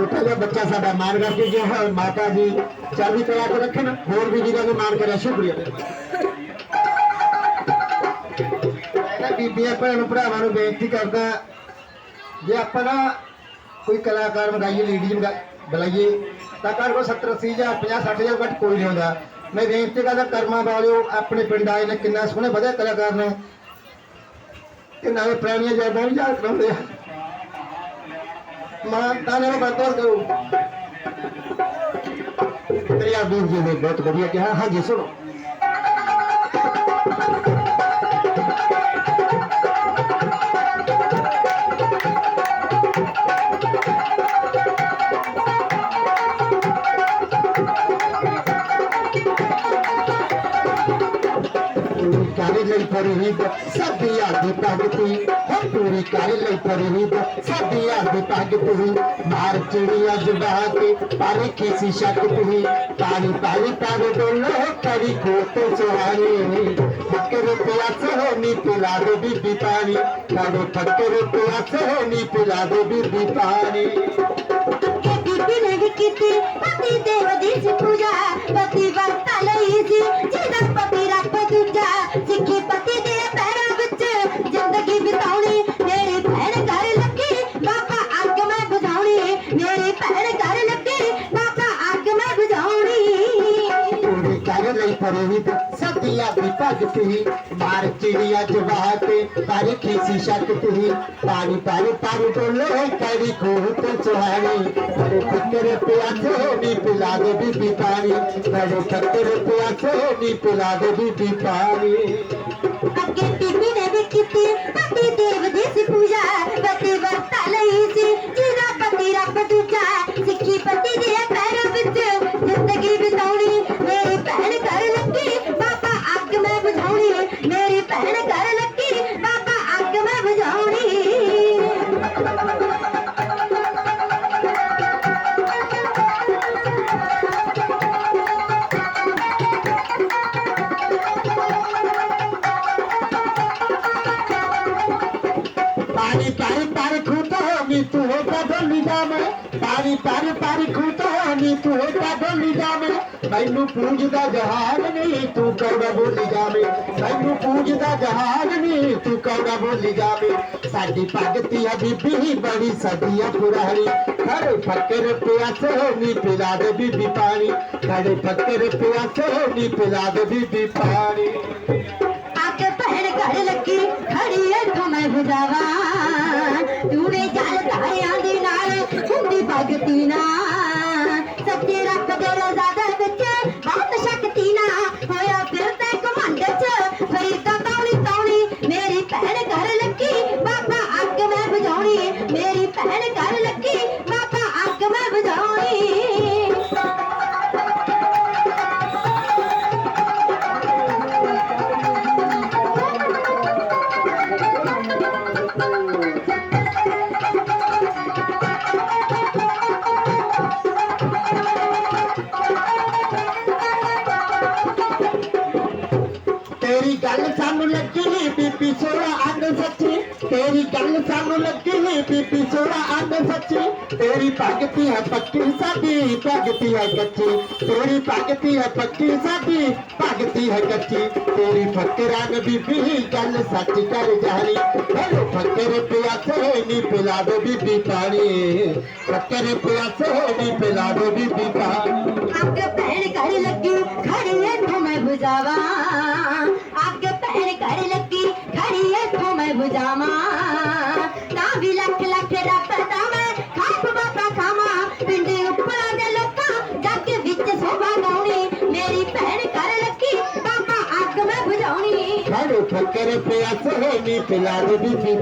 ਬੱਚਾ ਸਾਡਾ ਮਾਨ ਕਰਕੇ ਗਿਆ ਹੈ। ਮਾਤਾ ਜੀ ਚੜ੍ਹਦੀ ਕਲਾ ਕੇ ਰੱਖਣ। ਹੋਰ ਵੀ ਜਿਹਨਾਂ ਨੇ ਮਾਨ ਕਰਿਆ। ਸ਼ੁਕਰੀਆ। ਇਹਨਾਂ ਬੀਬੀਆਂ, ਭੈਣ ਭਰਾਵਾਂ ਨੂੰ ਬੇਨਤੀ ਕਰਦਾ ਜੇ ਆਪਾਂ ਨਾ ਕੋਈ ਕਲਾਕਾਰ ਬਣਾਈਏ ਲੇਡੀਜ਼ ਬੁਲਾਈਏ ਤਾਂ ਕਰ ਕੋ 70 80 ਜਾਂ 50 60 ਹਜ਼ਾਰ ਘੱਟ ਕੋਈ ਨਹੀਂ ਹੁੰਦਾ। ਮੈਂ ਬੇਨਤੀ ਕਰਦਾ, ਕਰਮਾਂ ਵਾਲਿਓ, ਆਪਣੇ ਪਿੰਡ ਆਏ ਨੇ, ਕਿੰਨਾ ਸੋਹਣੇ, ਵਧੀਆ ਕਲਾਕਾਰ ਨੇ। ਤੇ ਨਾਲੇ ਪੁਰਾਣੀਆਂ ਯਾਦਾਂ ਵੀ ਯਾਦ ਕਰਾਉਂਦੇ ਆ। ਮਾਂ ਤਾਂ ਨਾਲ ਬੰਦਰ ਕਰੋ ਤੇਰੀ ਵੀਰ ਜੀ ਨੇ ਬਹੁਤ ਵਧੀਆ ਕਿਹਾ ਹਾਂਜੀ ਸੁਣੋ ਪੂਰੀ ਕਾਲੀ ਲਈ ਪਰਹੀਦ ਸਾਡੀ ਆਦੀ ਭਗਤੀ ਹੋ ਪੂਰੀ ਕਾਲੀ ਲਈ ਪਰਹੀਦ ਸਾਡੀ ਆਦੀ ਭਗਤੀ ਮਾਰ ਚਿੜੀਆਂ ਜੁੜਾ ਕੇ, ਪਰ ਕਿਸੇ ਸ਼ੱਕ ਤੁਹੀ ਪਾਣੀ ਪਾਣੀ ਪਾਵੇ ਡੋਲੋ ਕਰੀ ਖੋਤ ਸੁਹਾਣੀ। ਫੱਕਰ ਪਿਆਸ ਹੋ ਪਿਲਾ ਦੇ ਬੀਬੀ ਪਾਣੀ। ਕਾਡੋ ਫੱਕਰ ਪਿਆਸ ਹੋ ਪਿਲਾ ਦੇ ਬੀਬੀ ਪਾਣੀ। ਅੱਗੇ ਪਤੀ ਦੇਵ ਦੀ ਪੂਜਾ ਪਤੀ ਕਰ ਲਈ ਪਰਹੀਦ ਸਾਡੀ ਆਦੀ ਭਗਤੀ ਮਾਰ ਚਿੜੀਆਂ ਜੁੜਾ ਕੇ ਪਰ ਕਿਸੇ ਸ਼ੱਕ ਤੁਹੀ ਪਾਣੀ ਪਾਣੀ ਪਾਣੀ ਡੋਲੋ ਕਰੀ ਖੋਹ ਤੇ ਸੁਹਾਣੀ ਬੜੇ ਫੱਕਰ ਪਿਆਸੇ ਨੀ ਪਿਲਾ ਦੇ ਬੀਬੀ ਪਾਣੀ। ਬੜੇ ਫੱਕਰ ਪਿਆਸੇ ਨੀ ਪਿਲਾ ਦੇ ਬੀਬੀ ਪਾਣੀ। ਅੱਗੇ ਬੀਬੀ ਨੇ ਵੀ ਕੀਤੀ, ਪਤੀ ਦੇਵ ਦੀ ਸੀ ਪੂਜਾ। ਪਤੀ ਵਰਤਾ ਲਈ ਸੀ ਜਿਹਦਾ ਪਤੀ ਰੱਬ ਦੂਜਾ। ਸਿੱਖੀ ਪਤੀ ਜਾਵੇ। ਤਾਰੀ ਤਰ ਤਰ ਖੁਤਾਨੀ ਤੂੰ ਤਾਂ ਬੋਲੀ ਜਾਵੇ। ਮੈਨੂੰ ਪੂਜਦਾ ਜਹਾਨ ਨਹੀਂ, ਤੂੰ ਕੌੜਾ ਬੋਲੀ ਜਾਵੇ? ਮੈਨੂੰ ਪੂਜਦਾ ਜਹਾਨ ਨਹੀਂ, ਤੂੰ ਕੌੜਾ ਬੋਲੀ ਜਾਵੇ? ਸਾਡੀ ਭਗਤੀ ਆ ਬੀਬੀ, ਬੜੀ ਸਦੀਆ ਪੁਰਾਣੀ। ਖੜੇ ਫੱਕਰ ਪਿਆਸੇ ਨਹੀਂ ਪਿਲਾ ਦੇ ਬੀਬੀ ਪਾਣੀ। ਖੜੇ ਫੱਕਰ ਪਿਆਸੇ ਨਹੀਂ ਪਿਲਾ ਦੇ ਬੀਬੀ ਪਾਣੀ। ਆਕੇ ਪਹਿਣ ਘਰ ਲੱਗੀ, ਖੜੀ ਐ ਤੂੰ ਮੈਂ ਬੁਝਾਵਾ ਤੂੰ ਨੇ ਹੁੰਦੀ ਸੱਚੇ ਰੱਬ ਦੇ ਰਜ਼ਾ ਦੇ ਵਿੱਚ ਬਹੁਤ ਸ਼ਕਤੀ ਨਾ ਹੋਇਆ ਫਿਰਦਾ ਘਮੰਡ ਚ। ਫਰੀਦਾ ਤੌਣੀ ਤੌਣੀ ਮੇਰੀ ਭੈਣ ਘਰ ਲੱਗੀ, ਬਾਬਾ ਅੱਗ ਮੈਂ ਬੁਝਾਉਣੀ, ਮੇਰੀ ਭੈਣ ਘਰ ਲੱਗੀ ਸਾਨੂੰ ਲੱਗੀ ਬੀਬੀ ਸੋਹਣਾ ਅੰਗ ਸੱਚੀ। ਤੇਰੀ ਗੱਲ ਸਾਨੂੰ ਲੱਗੀ ਬੀਬੀ ਸੋਹਣਾ ਅੰਗ ਸੱਚੀ। ਤੇਰੀ ਭਗਤੀ ਹੈ ਪੱਕੀ ਸਾਡੀ, ਭਗਤੀ ਹੈ ਕੱਚੀ। ਤੇਰੀ ਭਗਤੀ ਹੈ ਪੱਕੀ ਸਾਡੀ, ਭਗਤੀ ਹੈ ਕੱਚੀ। ਤੇਰੀ ਫਕਰਾਂ ਨੇ ਬੀਬੀ ਗੱਲ ਸੱਚ ਕਰ ਜਾਣੀ। ਹੈਲੋ ਫਕਰ ਪਿਆਸੇ ਨੀ ਪਿਲਾ ਬੀਬੀ ਪਾਣੀ। ਫਕਰ ਪਿਆਸੇ ਨੀ ਪਿਲਾ ਬੀਬੀ ਪਾਣੀ। ਅੱਗ ਭੈਣ ਘਰ ਲੱਗੀ, ਖੜੀ ਇੱਥੋਂ ਮੈਂ ਬੁਝਾਵਾ। ਹੈਲੋ ਫਕਰ ਪਿਆਸੇ ਨੀ ਪਿਲਾ ਦੋ ਬੀਬੀ